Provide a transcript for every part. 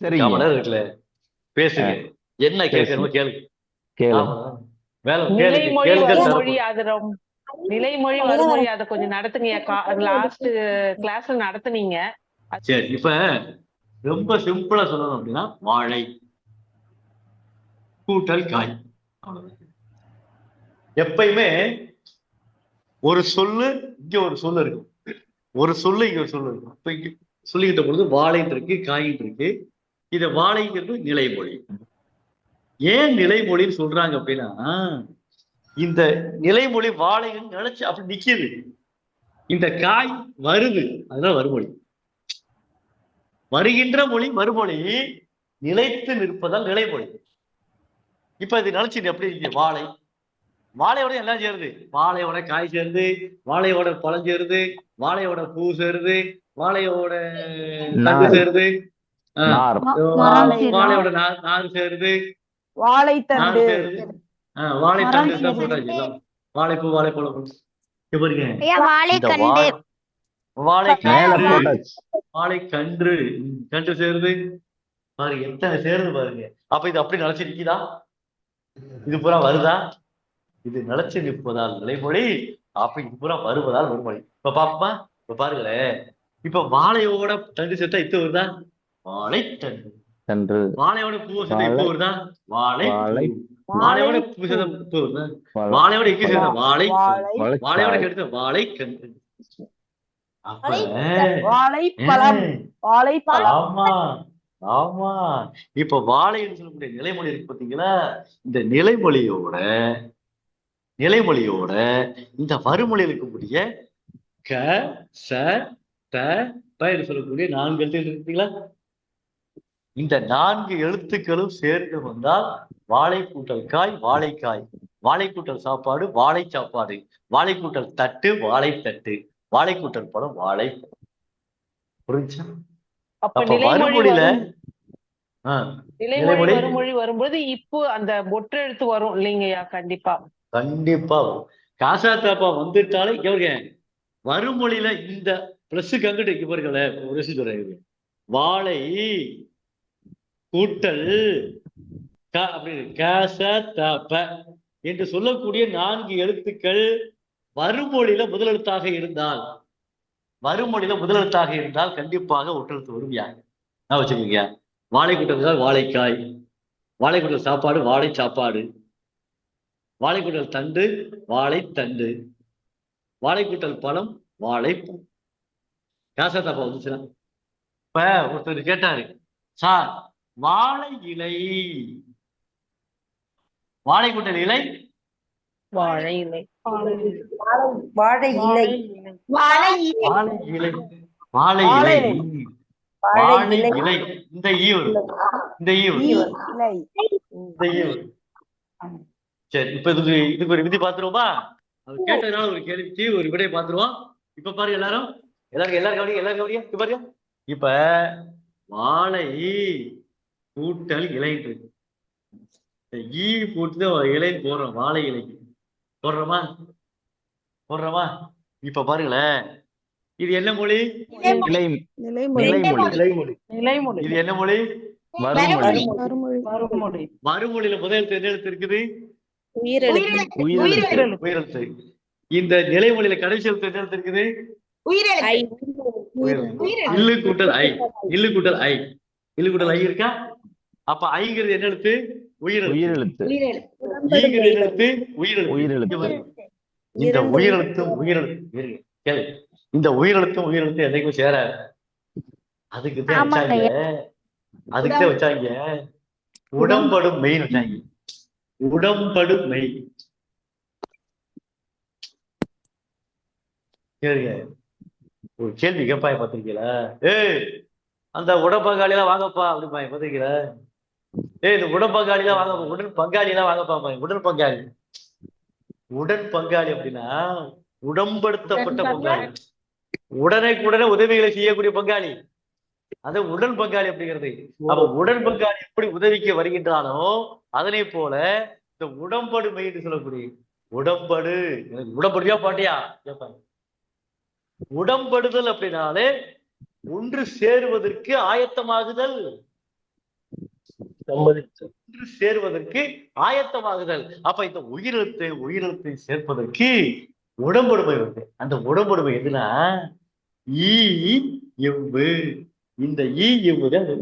இருக்குல்ல பேசுங்க. என்ன. கேட்கணுமோ கேளுங்க. நிலைமொழி தரப்படும். அது ரொம்ப நிலைமொழி வருமொழி அதை கொஞ்சம் நடத்துங்க லாஸ்ட் கிளாஸ்ல நடத்துனீங்க. சரி இப்ப ரொம்ப சிம்பிளா சொல்லணும் அப்படின்னா வாழை. கூட்டல் காய். எப்பயுமே ஒரு சொல்லு இங்க ஒரு சொல்லு இருக்கும். ஒரு சொல்லு இங்க ஒரு சொல்லு இருக்கும். இப்ப இங்க சொல்லிக்கிட்ட பொழுது வாழைன்னு இருக்கு காயின்னு இருக்கு இத வாழைங்கிறது நிலைமொழி. ஏன் நிலைமொழின்னு சொல்றாங்க அப்படின்னா இந்த நிலைமொழி வாழைன்னு நினைச்சு அப்படி நிக்குது. இந்த காய் வருது அதனால வருமொழி வருகின்ற மொழி மறுமொழி நிலைத்து நிற்பதால் நிலைமொழி. இப்ப இது நினைச்சு எப்படி இருக்கு வாழை. வாழையோட எல்லாம் சேருது. வாழையோட காய் சேருது வாழையோட பழம் சேருது வாழையோட பூ சேருது வாழையோட. சேருது. வாழையோட நார் நார் சேருது நார் வாழைத்தண்டு சேருது ஆஹ், வாழைத்தண்டு தான் போட்டாச்சு. வாழைப்பூ வாழைப்பழம் பாருங்க. ஐயா இந்த வாழைக்கண்டு வா- வாழை மேல கன்று போட்டாச்சு. வாழை கன்று ம், கன்று சேருது பாருங்க எத்தனை சேருது பாருங்க. அப்ப இது அப்படி நிக்குதா? இது பூரா வருதா? இது நிலைச்சு நிற்பதால் நிலைமொழி. அப்ப இது பூரா வருவதால் வருமொழி இப்ப பாப்பா இப்ப பாருங்களேன். இப்ப வாழையோட தண்டு சேர்த்தா இத்து வருதா? வாழை தண்டு. கன்று வாழையோட பூ இப்ப வாழை- வருதா? வாழை. வாழை- பூ. வாழையோட பூ வருதா? வாழையோட இக்கு சேர்த்தா வாழை. வாழை வாழையோட கெடுத்த வாழை கன்று அப்ப வாழைப்பழம். ஏய், வாழைப்பழம். ஆமா. ஆமா. இப்ப வாழைன்னு சொல்லக்கூடிய நிலைமொழி இருக்கு பாத்தீங்களா? இந்த நிலைமொழியோட நிலைமொழியோட இந்த வறுமொழியில் இருக்கக்கூடிய க ச த ப என்று சொல்லக்கூடிய நான்கு எழுத்துக்கள் இருக்குங்களா இந்த நான்கு எழுத்துக்களும் சேர்ந்து வந்தால் வாழை கூட்டல் காய் வாழைக்காய். வாழை கூட்டல் சாப்பாடு வாழை சாப்பாடு வாழை கூட்டல் தட்டு வாழைத்தட்டு. வாழை கூட்டல் பழம் வாழை புரிஞ்சா அப்ப நிலைமொழி வரும்போது இப்போ அந்த ஒற்றெழுத்து வரும் இல்லைங்கய்யா கண்டிப்பா. கண்டிப்பா. காசா தாப்பா வந்துட்டாலே கேளுங்க வறுமொழியில இந்த பிளஸ்க்கு அங்கிட்டு ஒரு இருங்க. வாழை கூட்டல் க அப்படின்னு காச என்று சொல்லக்கூடிய நான்கு எழுத்துக்கள் வறுமொழியில முதலெழுத்தாக இருந்தால் வறுமொழியில முதலெழுத்தாக இருந்தால் கண்டிப்பாக ஒற்றெழுத்து வரும் யார்? நான் வச்சுக்கோங்க. வாழைக்கூட்டல் வாழைக்காய் வாழைக்குட்டல் சாப்பாடு வாழை சாப்பாடு வாழைக்குட்டல் தண்டு வாழைத்தண்டு வாழைக்குட்டல் பழம் வாழைப்பூ காசா தப்பா வந்துச்சுன்னா? இப்ப ஒருத்தர் கேட்டாரு சார் வாழை இலை. வாழை இலை? வாழை இலை. வாழை இலை. வாழை இலை. வாழை இந்த ஈ வரும் இந்த ஈ வரும் ஈ இலை. இந்த ஈ வரும் சரி இப்ப இதுக்கு இதுக்கு ஒரு விதி பாத்துருவோமா? அவர் கேட்டதுனால ஒரு கேள்விக்கு ஒரு விடையை பாத்துருவோம். இப்ப பாருங்க எல்லாரும். எல்லாரும் எல்லாரும் கவனிங்க எல்லாரும் கவனிங்க. இப்ப பாருங்க. இப்ப வாழை கூட்டல் இந்த ஈ போட்டு இலை போடுறோம் வாழை இலைக்கு போடுறோமா? போடுறோமா? இப்ப பாருங்களேன். இது என்ன மொழி? நிலைமொழி நிலைமொழி நிலைமொழி இது என்ன மொழி? மறுமொழி. மறுமொழியில முதல் எழுத்து இருக்குது? உயிரெழுத்து. இந்த நிலைமொழியில கடைசி எழுத்து என்ன எழுத்து இருக்குது. இல்லு கூட்டல் ஐ. இல்லு கூட்டல் ஐ. இல்லு கூட்டல் ஐ இருக்கா அப்ப ஐங்கிறது என்ன எழுத்து உயிரெழுத்து. உயிரெழுத்து. ஈங்கிறது என்ன எழுத்து உயிரெழுத்து. இந்த உயிரெழுத்தும் உயிரெழுத்து. இந்த உயிரெழுத்தும் உயிரெழுத்தும் என்னைக்கும் சேராது. அதுக்கு தான் ஆமாங்க. வச்சாங்க. அதுக்கு தான் வச்சாங்க. உடம்படும் மெய் வச்சாங்க. உடம்படும் மெய். கேளுங்க. ஒரு கேள்வி கேட்பாங்க பார்த்திருக்கீங்களா? ஏய்! அந்த உடம்பங்காளி எல்லாம் வாங்கப்பா அப்படிப்பாங்க பார்த்திருக்கீங்களா ஏய் இந்த உடம்பங்காளி எல்லாம் வாங்கப்பா உடன் பங்காளி எல்லாம் வாங்கப்பா உடன் பங்காளி. உடன் பங்காளி அப்படின்னா உடம்படுத்தப்பட்ட பங்காளி. உடனே உடனே உதவிகளை செய்யக்கூடிய பங்காளி. அது உடன் பங்காளி அப்படிங்கிறது. அப்ப உடன் பங்காளி எப்படி உதவிக்கு வருகின்றானோ அதனை போல இந்த உடம்படுமை என்று சொல்லக்கூடிய உடம்படு. எனக்கு உடம்படுவியா பாட்டியா? கேட்பாங்க உடம்படுதல் அப்படின்னாலே ஒன்று சேருவதற்கு ஆயத்தமாகுதல். ஒன்று சேர்வதற்கு ஆயத்தமாகுதல். அப்ப இந்த உயிரெழுத்து உயிரெழுத்தை சேர்ப்பதற்கு உடம்படுமை வருது அந்த உடம்படுமை எதுனா? ஈ எவ்வு. இந்த ஈ எவ்வு தான் இது.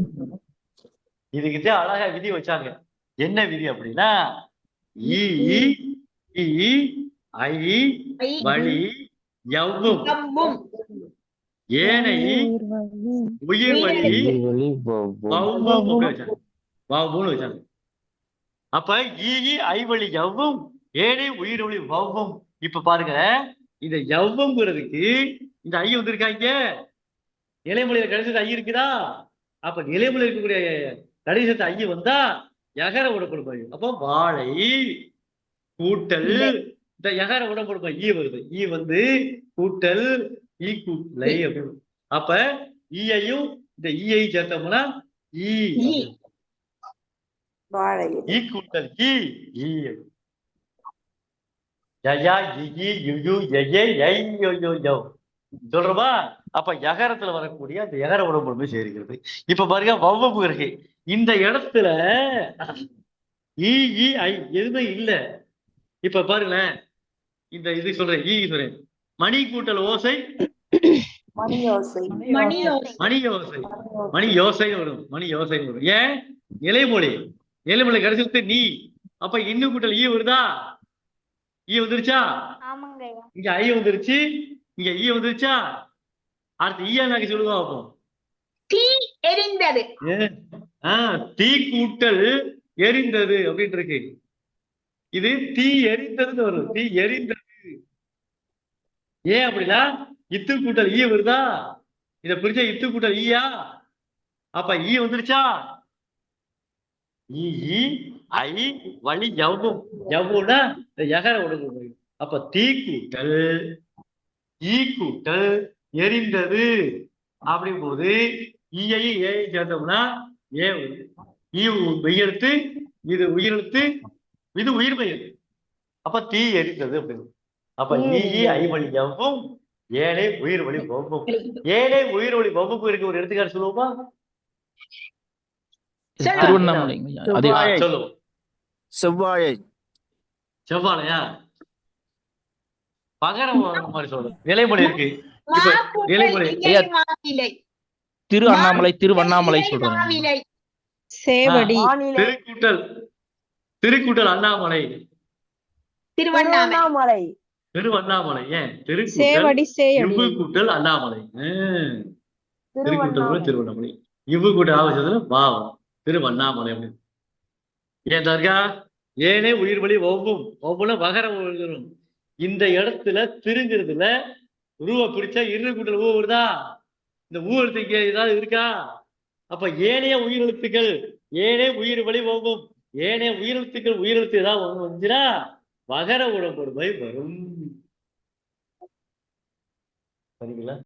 இதுக்கிட்ட அழகா விதி வச்சாங்க. என்ன விதி அப்படின்னா? ஈ ஈ ஐ வழி எவ்வும், ஏனை உயிர் வழி வழி வ- வ- வவ்வும் அப்படி வச்சாங்க. அப்ப ஈ ஐவழி எவ்வும் ஏழை உயிர் ஒளி வவ்வும். இப்ப பாருங்க இந்த எவ்வம்ங்கிறதுக்கு இந்த ஐ வந்திருக்காங்க. நிலைமொழியில கடைசி ஐ இருக்குதா? அப்ப நிலைமொழியில் இருக்கக்கூடிய கடைசி ஐ வந்தா யகர உடப்படுமை அப்போ வாழை கூட்டல் இந்த யகர உடப்படுமை ஈ வருது. ஈ வந்து கூட்டல் ஈ கூட்டலை அப்படின்னு அப்ப ஈயையும் இந்த ஈயை சேர்த்தோம்னா ஈ ஈ. கூட்டல் ஈ ஈ யயா இ யுயு எயே யை யோ யோ யோ சொல்றோமா? அப்ப யகரத்துல வரக்கூடிய அந்த யகர உடம்பு சேர்க்கிறது இப்ப பாருங்க வவ்வப்பு இருக்கு. இந்த இடத்துல ஈ ஈ ஐ எதுவுமே இல்ல. இப்ப பாருங்களேன். இந்த இது சொல்றேன் ஈ சொல்றேன். மணி கூட்டல் ஓசை மணி யோசை. மணி யோசை. மணி வரும். மணி யோசை வரும். ஏன்? நிலைமொழி நிலைமொழி கடைசி நீ. அப்ப இன்னும் கூட்டல் ஈ வருதா? ஈ வந்துருச்சா? இங்க ஐ வந்துருச்சு. இங்க ஈ வந்துருச்சா? அடுத்து ஈயா நாக்கு சொல்லுங்க பார்ப்போம் தீ எரிந்தது. தீ கூட்டல் எரிந்தது அப்படின்னு இருக்கு. இது தீ எரிந்ததுன்னு வரும். தீ எரிந்தது. ஏன் அப்படின்னா இத்து கூட்டல் ஈ வருதா? இத பிரிச்சா இத்து கூட்டல் ஈயா? அப்ப ஈ வந்துருச்சா? ஈ ஐ வழி எவ்வும் எவ்வும்னா இந்த எகர உடம்பு அப்ப தீ கூட்டல் ஈ கூட்டல் எரிந்தது அப்படிங்கும்போது ஈயை ஏ சேர்த்தோம்னா ஏ. ஈ மெய்யெழுத்து இது உயிரெழுத்து இது உயிர் மெய்யெழுத்து அப்ப தீ எரிந்தது அப்படின்னு. அப்ப ஈ ஐ வழி எவ்வும் ஏழை உயிர் வழி வவ்வும் ஏழை உயிர் வழி வவ்வுக்கு இருக்க ஒரு எடுத்துக்காட்டு சொல்லுவோமா? சொல்லுங்க. ஆ, சொல்லுவோம். செவ்வாழை. செவ்வாழையா? பகரம் மாதிரி சொல்லணும் நிலைமொழி இருக்கு. நிலைமொழி. திரு அண்ணாமலை திருவண்ணாமலை சொல்றாங்க. சேவடி. திருக்கூட்டல். திருக்கூட்டல் அண்ணாமலை. திருவண்ணாமலை. திருவண்ணாமலை ஏன்? சேயடி. இவ்வு கூட்டல் அண்ணாமலை. திருக்கூட்டல் கூட திருவண்ணாமலை. இவ்வு கூட்டல் ஆவச்சதுல பாவம். திருவண்ணாமலை அப்படின்னு. ஏன் தர்கா? ஏனே உயிர் வழி ஒவ்வும் ஒவ்வொன்றும் வகர எழுதணும் இந்த இடத்துல திருங்கிறதுல உருவ பிடிச்சா இரு கூட்டல் ஊ வருதா? இந்த ஊ எழுத்து இங்க ஏதாவது இருக்கா? அப்ப ஏனைய உயிரெழுத்துக்கள் ஏனே உயிர் வழி ஒவ்வும் ஏனைய உயிரெழுத்துக்கள் உயிரெழுத்து ஏதாவது ஒண்ணு வந்துச்சுன்னா வகர உடம்பொருமை வரும். tadi bilang.